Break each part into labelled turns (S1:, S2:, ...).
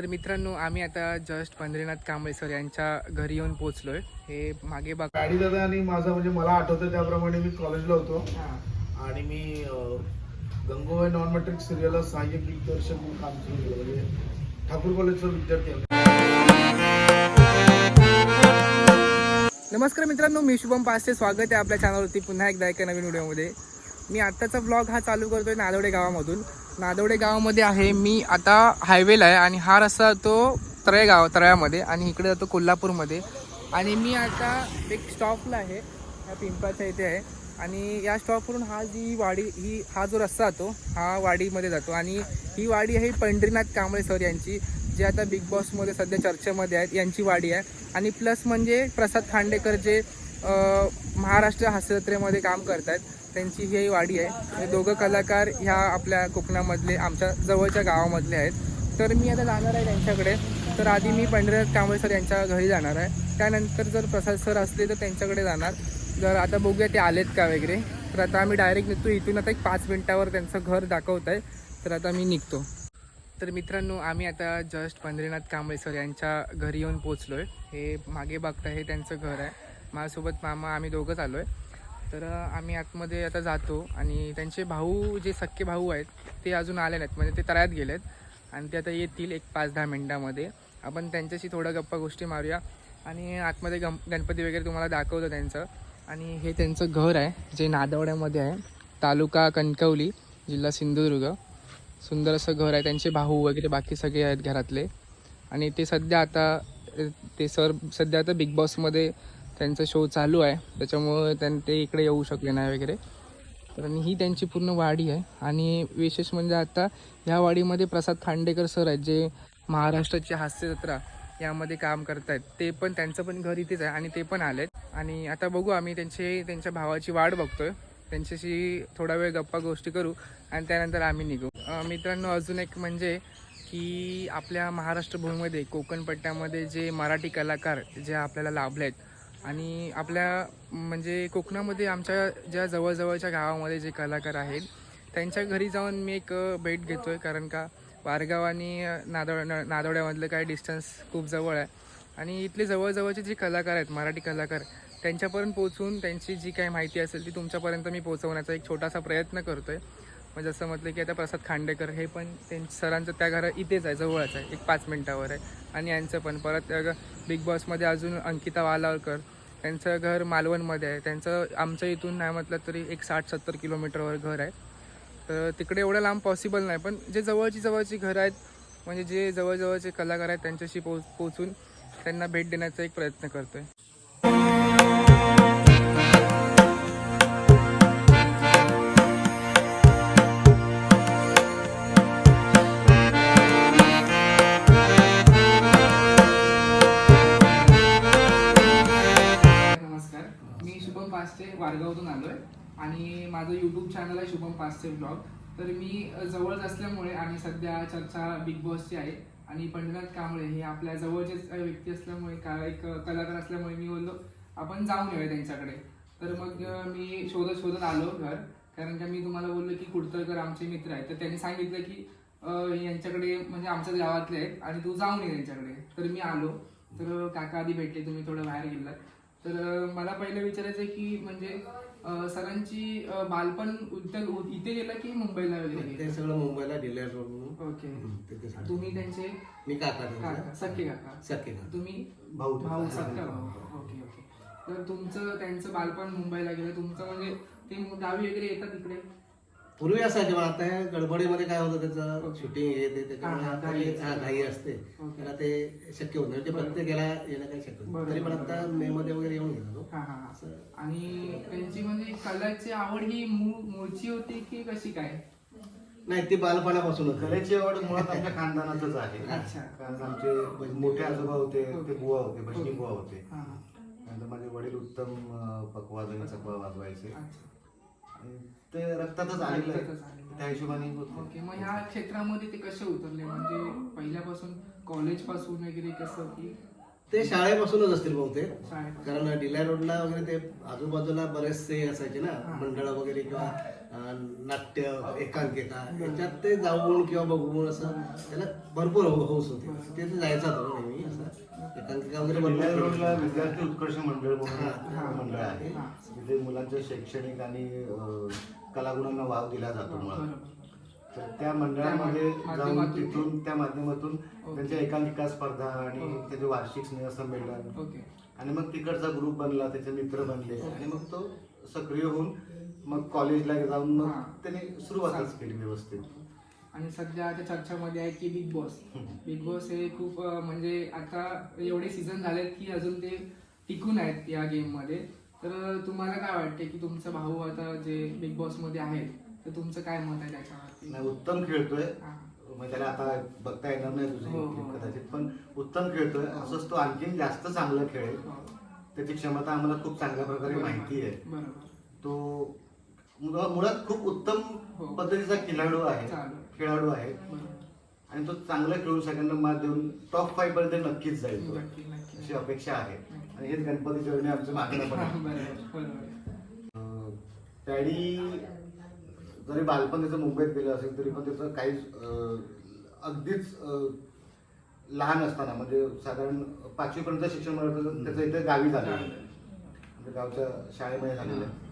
S1: तर मित्रांनो आम्ही आता जस्ट पंढरीनाथ कांबळे सर यांच्या घरी येऊन पोहोचलोय. हे मागे बघा.
S2: गाडी दादा आणि माझा म्हणजे मला आठवतं त्याप्रमाणे मी कॉलेजला होतो. आणि मी गंगोबाई नॉन मॅट्रिक सिरियलला सहाय्यक दिग्दर्शक म्हणून काम केलं. म्हणजे ठाकूर कॉलेजचा विद्यार्थी आहे.
S1: नमस्कार मित्रांनो मी शुभम पाचशे स्वागत आहे आपल्या चॅनलवरती पुन्हा एकदा एका नवीन व्हिडिओमध्ये मी आत्ताचा व्लॉग हा चालू करतोय नादवडे गावामधून. नादवडे गावामध्ये आहे मी आता हायवेला आहे आणि हा रस्ता तो तळेगाव तळ्यामध्ये आणि इकडे जातो कोल्हापूरमध्ये. आणि मी आता एक स्टॉपला आहे ह्या पिंपळाच्या इथे आहे. आणि या स्टॉपवरून हा जी वाडी ही हा जो रस्ता जातो हा वाडीमध्ये जातो. आणि ही वाडी आहे पंढरीनाथ कांबळे सर यांची जे आता बिग बॉसमध्ये सध्या चर्चेमध्ये आहेत यांची वाडी आहे. आणि प्लस म्हणजे प्रसाद खांडेकर जे महाराष्ट्र हास्यजत्रेमध्ये काम करत आहेत त्यांची ही वाडी आहे. हे दोघं कलाकार ह्या आपल्या कोकणामधले आमच्या जवळच्या गावामधले आहेत. तर मी आता जाणार आहे त्यांच्याकडे. तर आधी मी पंढरीनाथ कांबळे सर यांच्या घरी जाणार आहे. त्यानंतर जर प्रसाद सर असले तर त्यांच्याकडे जाणार. जर आता बघूया ते आलेत का वगैरे. तर आता आम्ही डायरेक्ट निघतो. इथून आता एक पाच मिनटावर त्यांचं घर दाखवत आहे. तर आता मी निघतो. तर मित्रांनो आम्ही आता जस्ट पंढरीनाथ कांबळे सर यांच्या घरी येऊन पोचलो आहे हे मागे बघता हे त्यांचं घर आहे. माझ्यासोबत मामा आम्ही दोघंच आलो आहे तर आम्ही आतमध्ये आता जातो आणि त्यांचे भाऊ जे सख्खे भाऊ आहेत ते अजून आले नाहीत. म्हणजे ते तळ्यात गेलेत आणि ते आता येतील एक पाच दहा मिनटामध्ये. आपण त्यांच्याशी थोडं गप्पा गोष्टी मारूया. आणि आतमध्ये गम गणपती वगैरे तुम्हाला दाखवतो त्यांचं. आणि हे त्यांचं घर आहे जे नादवड्यामध्ये आहे. तालुका कणकवली जिल्हा सिंधुदुर्ग. सुंदर असं घर आहे. त्यांचे भाऊ वगैरे बाकी सगळे आहेत घरातले. आणि ते सध्या आता ते सर सध्या आता बिग बॉसमध्ये त्यांचा शो चालू आहे. त्याच्यामुळं त्यां ते इकडे येऊ शकले नाही वगैरे. तर ही त्यांची पूर्ण वाडी आहे. आणि विशेष म्हणजे आता ह्या वाडीमध्ये प्रसाद खांडेकर सर आहेत जे महाराष्ट्राची हास्य जत्रा यामध्ये काम करत आहेत ते पण त्यांचं पण घर इथेच आहे आणि ते पण आलेत. आणि आता बघू आम्ही त्यांचे त्यांच्या भावाची वाट बघतोय. त्यांच्याशी थोडा वेळ गप्पा गोष्टी करू आणि त्यानंतर आम्ही निघू. मित्रांनो अजून एक म्हणजे की आपल्या महाराष्ट्र भूमीमध्ये कोकण पट्ट्यामध्ये जे मराठी कलाकार जे आपल्याला लाभले आहेत आणि आपल्या म्हणजे कोकणामध्ये आमच्या ज्या जवळजवळच्या गावामध्ये जे कलाकार आहेत त्यांच्या घरी जाऊन मी एक भेट घेतो आहे कारण का वारगाव आणि नादोड नादोड्यामधलं न- काय डिस्टन्स खूप जवळ आहे. आणि इथले जवळजवळचे जे कलाकार आहेत मराठी कलाकार त्यांच्यापर्यंत पोहोचून त्यांची जी काही माहिती असेल ती तुमच्यापर्यंत मी पोहोचवण्याचा एक छोटासा प्रयत्न करतो आहे म्हणजे मग जसं म्हटलं की आता प्रसाद खांडेकर हे पण त्यां सरांचं त्या घरा इथेच आहे जवळच आहे एक पाच मिनटावर आहे. आणि यांचं पण परत बिग बॉसमध्ये अजून अंकिता वालावकर त्यांचं घर मालवणमध्ये आहे. त्यांचं आमच्या इथून नाही म्हटलं तरी एक साठ सत्तर किलोमीटरवर घर आहे. तर तिकडे एवढं लांब पॉसिबल नाही पण जे जवळची जवळची घरं आहेत म्हणजे जे जवळजवळचे कलाकार आहेत त्यांच्याशी पोच पोचून त्यांना भेट देण्याचा एक प्रयत्न करतो आहे पास्ते वारगावतून आलो आहे आणि माझं यूट्यूब चॅनल आहे शुभम पास्ते ब्लॉग तर मी जवळच असल्यामुळे आणि सध्या चर्चा बिग बॉसची आहे आणि पंढरनाथ कांबळे हे आपल्या जवळचेच व्यक्ती असल्यामुळे का एक कलाकार असल्यामुळे मी बोललो आपण जाऊन येऊया त्यांच्याकडे. तर मग मी शोधत शोधत आलो घर. कारण का मी तुम्हाला बोललो की कुडतळकर आमचे मित्र आहेत. तर त्यांनी सांगितलं की यांच्याकडे म्हणजे आमच्या गावातले आहेत आणि तू जाऊन ये त्यांच्याकडे. तर मी आलो. तर काका आधी भेटले तुम्ही थोडं बाहेर गेलात. तर मला पहिलं विचारायचं आहे की म्हणजे अ, सरांची अ, बालपण इथं इथे गेलं की मुंबईला वगैरे
S3: ते
S1: गेलं
S3: सगळं मुंबईला म्हणून
S1: ओके. तुम्ही त्यांचे?
S3: मी काका त्यांचा.
S1: काका सख्खे काका.
S3: सख्खे काका.
S1: तुम्ही?
S3: भाऊ
S1: भाऊ. सख्खा भाऊ. Okay okay. तर तुमचं त्यांचं बालपण मुंबईला गेलं. तुमचं म्हणजे ते गावी वगैरे येतात इकडे?
S3: पूर्वी असायचे पण आता हे गडबडीमध्ये काय होतं त्याचं. शूटिंग हे ते त्याच्यामुळे
S1: हा,
S3: आता
S1: घाई असते.
S3: हा. त्याला ते शक्य होत नाही ते. प्रत्येकाला येणं काही शक्य. तरी पण आता. मे मध्ये वगैरे येऊन गेलो
S1: हा हा हा. आणि त्यांची म्हणजे कलाची आवड ही मूळ मूळची होती की कशी काय
S3: नाही ती बालपणापासून.
S4: कलेची आवड मुळात आमच्या खानदानातच आहे
S1: अच्छा.
S4: कारण आमचे मोठे आजोबा होते ते बुवा होते
S1: ओके.
S4: बुवा होते. नंतर माझे वडील उत्तम अं, पकवाज आणि चकवा वाजवायचे ते रक्तातच आलेलं
S1: रक्तातच
S4: आहे. त्या हिशोबाने.
S1: ओके मग ह्या क्षेत्रामध्ये ते कसे उतरले म्हणजे पहिल्यापासून कॉलेजपासून वगैरे कसं की
S3: ते शाळेपासूनच असतील बहुतेक
S1: शाळेपासून.
S3: कारण डिल्या रोडला वगैरे ते आजूबाजूला बरेचसे असायचे ना मंडळ वगैरे किंवा नाट्य एकांकिका याच्यात ते जाऊन किंवा बघून असं त्याला भरपूर हौ- हौस होती. ते जायचं होतं नेहमी असं. एकांकिका वगैरे
S4: विद्यार्थी उत्कर्ष मंडळ मंडळ आहे. तिथे मुलांच्या शैक्षणिक आणि कलागुणांना वाव दिला जातो मुळात.
S1: बरोबर.
S4: तर त्या मंडळामध्ये जाऊन तिथून त्या माध्यमातून त्यांच्या एकांकिका स्पर्धा आणि त्याचे वार्षिक स्नेहसंमेलन आणि मग तिकडचा ग्रुप बनला त्याचे मित्र बनले. आणि मग तो सक्रिय होऊन मग कॉलेजला जाऊन मग
S1: हा.
S4: त्याने सुरुवातच केली व्यवस्थित
S1: आणि सध्या आता चर्चामध्ये आहे की बिग बॉस बिग बॉस हे खूप अं, म्हणजे आता एवढे सीझन झालेत की अजून ते टिकून आहेत या गेममध्ये तर तुम्हाला काय वाटते की तुमचा भाऊ आता जे बिग बॉसमध्ये आहे तर तुमचं काय मत आहे त्याच्यावरती
S4: नाही, उत्तम खेळतोय
S1: हा.
S4: मग त्याला आता बघता येणार नाही तुझे
S1: हो, हो.
S4: कदाचित पण उत्तम खेळतोय असंच तो आणखीन जास्त चांगलं खेळेल
S1: हो.
S4: त्याची क्षमता आम्हाला खूप चांगल्या प्रकारे. माहिती आहे
S1: बरोबर
S4: तो मुळात खूप उत्तम
S1: हो.
S4: पद्धतीचा खेळाडू आहे. खेळाडू आहे. आणि तो चांगला खेळून सगळ्यांना मात देऊन टॉप फाईव्ह पर्यंत नक्कीच जाईल अशी अपेक्षा आहे. आणि हेच गणपती चरणी आमच्या मागणं पण आहे. पॅडी जरी बालपण त्याचं मुंबईत गेलं असेल तरी पण त्याचं काहीच अगदीच लहान असताना म्हणजे साधारण पाचवीपर्यंत शिक्षण मिळत त्याचं इथे गावी झालं म्हणजे गावच्या शाळेमध्ये झालेलं आहे.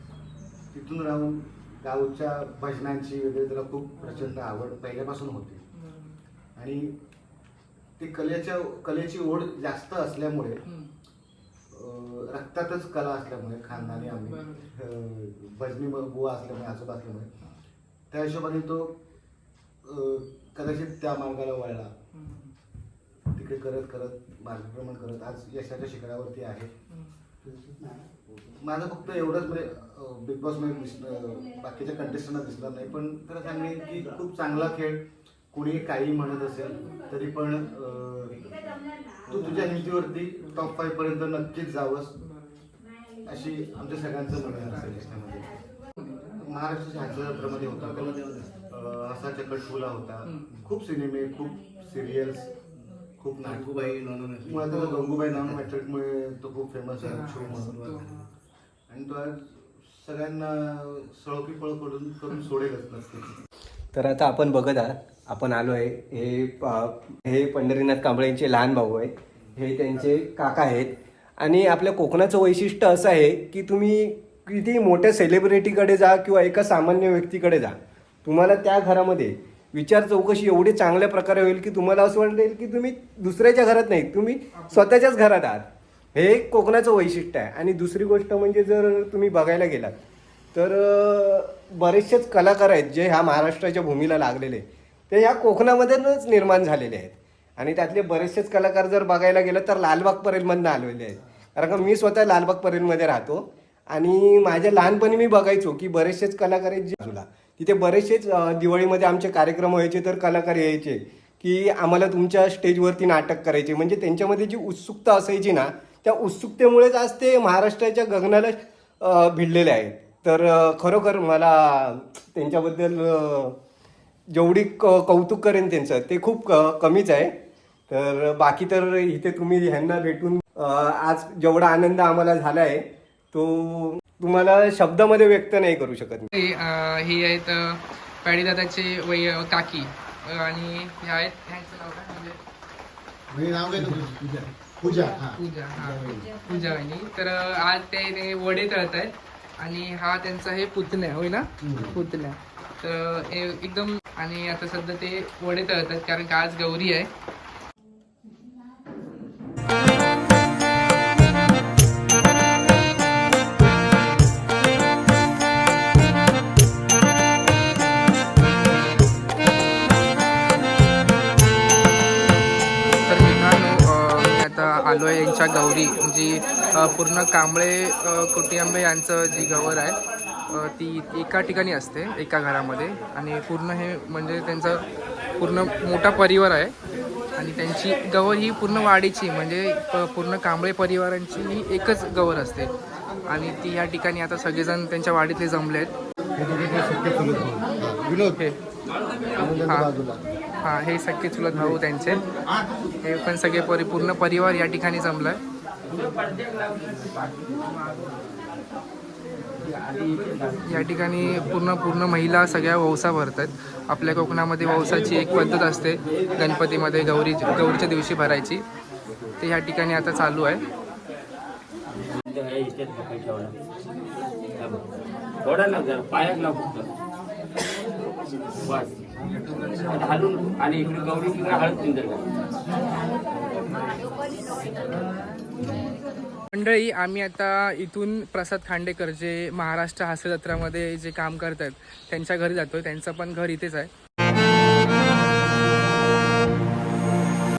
S4: तिथून राहून गावच्या भजनांची वगैरे त्याला खूप प्रचंड आवड पहिल्यापासून होती. आणि ती कलेच्या कलेची ओढ जास्त असल्यामुळे रक्तातच कला असल्यामुळे खानदानी आम्ही भजनी बुवा असल्यामुळे आजोबा असल्यामुळे त्या हिशोबाने तो कदाचित त्या मार्गाला वळला. तिकडे करत करत मार्गक्रमण करत आज यशाच्या शिखरावरती आहे. माझं फक्त एवढंच म्हणजे बिग बॉसमध्ये दिसलं बाकीच्या कंटेस्टंटना दिसणार नाही पण त्याला सांगेन की खूप चांगला खेळ. कुणी काही म्हणत असेल तरी पण तू तुझ्या हिमतीवरती टॉप फाईव्ह पर्यंत नक्कीच जावंस अशी आमच्या सगळ्यांचं म्हणणं असेल याच्यामध्ये महाराष्ट्र ह्याच्याप्रमाणे होता असा चकट फुला होता. खूप सिनेमे खूप सिरियल्स खूप गंगूबाई मॅट्रिकमुळे तो खूप फेमस आहे शो म्हणून आणि तो आज सगळ्यांना सळोकी पळ करून करून सोडेलच
S5: तर आता आपण बघत आहात आपण आलो आहे हे हे पंढरीनाथ कांबळे यांचे लहान भाऊ आहे हे त्यांचे काका आहेत. आणि आपल्या कोकणाचं वैशिष्ट्य असं आहे की तुम्ही किती मोठ्या सेलिब्रिटीकडे जा किंवा एका सामान्य व्यक्तीकडे जा. तुम्हाला त्या घरामध्ये विचार चौकशी एवढी चांगल्या प्रकारे होईल की तुम्हाला असं वाटेल की तुम्ही दुसऱ्याच्या घरात नाही तुम्ही स्वतःच्याच घरात आहात. हे एक कोकणाचं वैशिष्ट्य आहे. आणि दुसरी गोष्ट म्हणजे जर तुम्ही बघायला गेलात तर बरेचसेच कलाकार आहेत जे ह्या महाराष्ट्राच्या भूमीला लागलेले. ते ह्या कोकणामधूनच निर्माण झालेले आहेत. आणि त्यातले बरेचसेच कलाकार जर बघायला गेलं तर लालबाग परेलमधनं आलेले आहेत. कारण का मी स्वतः लालबाग परेलमध्ये राहतो. आणि माझ्या लहानपणी मी बघायचो की बरेचसेच कलाकार आहेत जे बाजूला. तिथे बरेचसेच दिवाळीमध्ये आमचे कार्यक्रम व्हायचे तर कलाकार यायचे की आम्हाला तुमच्या स्टेजवरती नाटक करायचे. म्हणजे त्यांच्यामध्ये जी उत्सुकता असायची ना त्या उत्सुकतेमुळेच आज ते महाराष्ट्राच्या गगनाला भिडलेले आहेत. तर खरोखर मला त्यांच्याबद्दल जेवढी क कौतुक करेन त्यांचं ते खूप क कमीच आहे. तर बाकी तर इथे तुम्ही ह्यांना भेटून आज जेवढा आनंद आम्हाला झाला आहे तो तुम्हाला शब्दामध्ये व्यक्त नाही करू शकत मी.
S1: हे अं, हे आहेत पॅडीदादाचे वय काकी. आणि हे आहेत ह्यांचं नाव काय? म्हणजे
S2: नाव काय तुझं पूजा. हा.
S1: पूजा हा. पूजा वहिनी तर आज ते ते वडे तळत आहेत. आणि हा त्यांचा हे पुतण्या होय ना? पुतण्या. तर हे एकदम आणि आता सध्या ते वडे तळत आहेत कारण का आज गौरी आहे. आलो आहे यांच्या गौरी जी पूर्ण कांबळे कोटियांबे यांचं जी गवर आहे ती एका ठिकाणी असते एका घरामध्ये. आणि पूर्ण हे म्हणजे त्यांचं पूर्ण मोठा परिवार आहे. आणि त्यांची गवर ही पूर्ण वाडीची म्हणजे प- पूर्ण कांबळे परिवारांची ही एकच गवर असते. आणि ती या ठिकाणी आता सगळेजण त्यांच्या वाडीतले जमले आहेत हे. हा. हे सख्खे चुलत भाऊ त्यांचे. हे पण सगळे परि पूर्ण परिवार या ठिकाणी जमलाय. या ठिकाणी पूर्ण पूर्ण महिला सगळ्या वौसा भरतात आपल्या कोकणामध्ये वौसाची एक पद्धत असते गणपतीमध्ये गौरी गौरीच्या दिवशी भरायची. ते ह्या ठिकाणी आता चालू आहे.
S6: पायात लाव हलून आणि इकडे गौरी तिकडे हळद पिंजर.
S1: मंडळी आम्ही आता इथून प्रसाद खांडेकर जे महाराष्ट्र हास्य जत्रामध्ये जे काम करत आहेत त्यांच्या घरी जातोय. त्यांचं पण घर इथेच आहे.